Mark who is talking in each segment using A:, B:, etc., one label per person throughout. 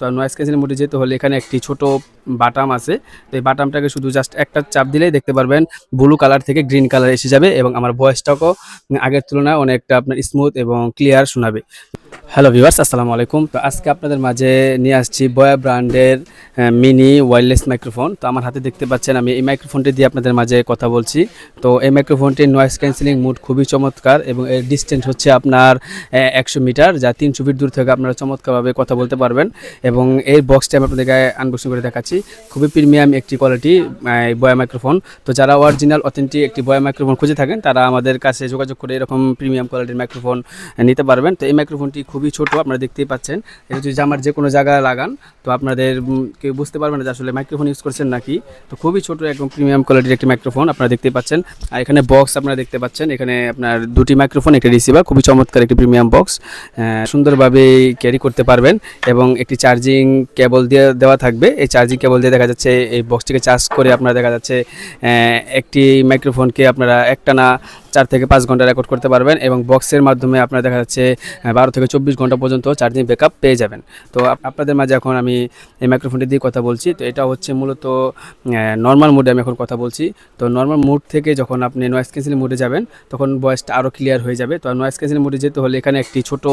A: তো noise cancelling মোডে যেতে হলে এখানে একটি ছোট বাটাম আছে। তো এই বাটামটাকে শুধু জাস্ট একটা চাপ দিলেই দেখতে পারবেন ব্লু কালার থেকে গ্রিন কালার এসে যাবে এবং আমার ভয়েসটাও আগের তুলনায় অনেকটা আপনার স্মুথ এবং ক্লিয়ার শোনাবে। হ্যালো ভিউয়ার্স আসসালামু আলাইকুম। তো আজকে আপনাদের মাঝে নিয়ে আসছি বয়া ব্র্যান্ডের মিনি ওয়্যারলেস মাইক্রোফোন তো আমার হাতে দেখতে পাচ্ছেন, আমি এই মাইক্রোফোনটি দিয়ে আপনাদের মাঝে কথা বলছি। তো এই মাইক্রোফোনটির নয়েজ ক্যান্সেলিং মুড খুবই চমৎকার এবং এর ডিস্টেন্স হচ্ছে আপনার একশো মিটার, যা তিনশো ফিট দূর থেকে আপনারা চমৎকারভাবে কথা বলতে পারবেন। এবং এই বক্সটি আমি আপনাদেরকে আনবক্সিং করে দেখাচ্ছি। খুবই প্রিমিয়াম একটি কোয়ালিটি বয়া মাইক্রোফোন তো যারা অরিজিনাল অথেন্টিক একটি বয়া মাইক্রোফোন খুঁজে থাকেন, তারা আমাদের কাছে যোগাযোগ করে এরকম প্রিমিয়াম কোয়ালিটির মাইক্রোফোন নিতে পারবেন। তো এই মাইক্রোফোনটি খুবই ছোট, আপনারা দেখতেই পাচ্ছেন। এটা যদি আমার যে কোনো জায়গায় লাগান, তো আপনাদের কেউ বুঝতে পারবেন না যে আসলে মাইক্রোফোন ইউজ করছেন নাকি। তো খুবই ছোট, একদম প্রিমিয়াম কোয়ালিটির একটি মাইক্রোফোন আপনারা দেখতে পাচ্ছেন। আর এখানে বক্স আপনারা দেখতে পাচ্ছেন। এখানে আপনার দুটি মাইক্রোফোন একটি রিসিভার খুবই চমৎকার একটি প্রিমিয়াম বক্স সুন্দরভাবে ক্যারি করতে পারবেন এবং একটি চার্জিং কেবল দিয়ে দেওয়া থাকবে। এই চার্জিং কেবল দিয়ে দেখা যাচ্ছে, এই বক্সটিকে চার্জ করে আপনারা দেখা যাচ্ছে একটি মাইক্রোফোনকে আপনারা একটানা চার থেকে পাঁচ ঘণ্টা রেকর্ড করতে পারবেন এবং বক্সের মাধ্যমে আপনারা দেখা যাচ্ছে বারো থেকে চব্বিশ ঘণ্টা পর্যন্ত চার্জিং ব্যাকআপ পেয়ে যাবেন। তো আপনাদের মাঝে এখন আমি এই মাইক্রোফোনটি দিয়ে কথা বলছি। তো এটা হচ্ছে মূলত নর্মাল মোডে আমি এখন কথা বলছি। তো নর্মাল মোড থেকে যখন আপনি নয়েজ ক্যান্সেলিং মোডে যাবেন, তখন ভয়েসটা আরও ক্লিয়ার হয়ে যাবে। তো নয়েজ ক্যান্সেলিং মোডে যেতে হলে এখানে একটি ছোট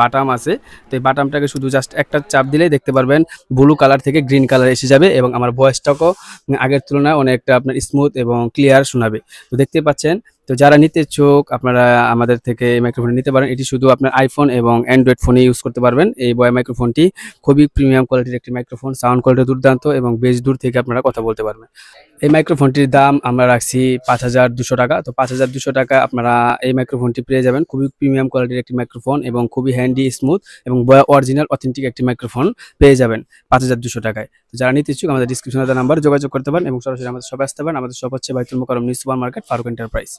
A: বাটাম আছে। তো এই বাটামটাকে শুধু জাস্ট একটা চাপ দিলেই দেখতে পারবেন ব্লু কালার থেকে গ্রিন কালার এসে যাবে এবং আমার ভয়েসটাও আগের তুলনায় অনেকটা আপনার স্মুথ এবং ক্লিয়ার শোনাবে। তো দেখতে পাচ্ছেন তো যারা নিতে ইচ্ছুক, আপনারা আমাদের থেকে এই মাইক্রোফোন নিতে পারেন। এটি শুধু আপনার আইফোন এবং অ্যান্ড্রয়েড ফোনে ইউজ করতে পারবেন। এই বয় মাইক্রোফোনটি খুবই প্রিমিয়াম কোয়ালিটির একটি মাইক্রোফোন সাউন্ড কোয়ালিটি দুর্দান্ত এবং বেশ দূর থেকে আপনারা কথা বলতে পারবেন। এই মাইক্রোফোনটির দাম আমরা রাখছি পাঁচ হাজার দুশো টাকা। তো পাঁচ হাজার দুশো টাকা আপনারা এই মাইক্রোফোনটি পেয়ে যাবেন। খুবই প্রিমিয়াম কোয়ালিটির একটি মাইক্রোফোন এবং খুবই হ্যান্ডি স্মুথ এবং বয় অরিজিনাল অথেন্টিক একটি মাইক্রোফোন পেয়ে যাবেন পাঁচ হাজার দুশো টাকায়। তো যারা নিতে ইচ্ছুক, আমাদের ডিসক্রিপশনে নাম্বার যোগাযোগ করতে পারেন এবং সরাসরি আমাদের সবাই আসতে পারেন। আমাদের সব হচ্ছে Baitul Mukarram news super market Farooq enterprise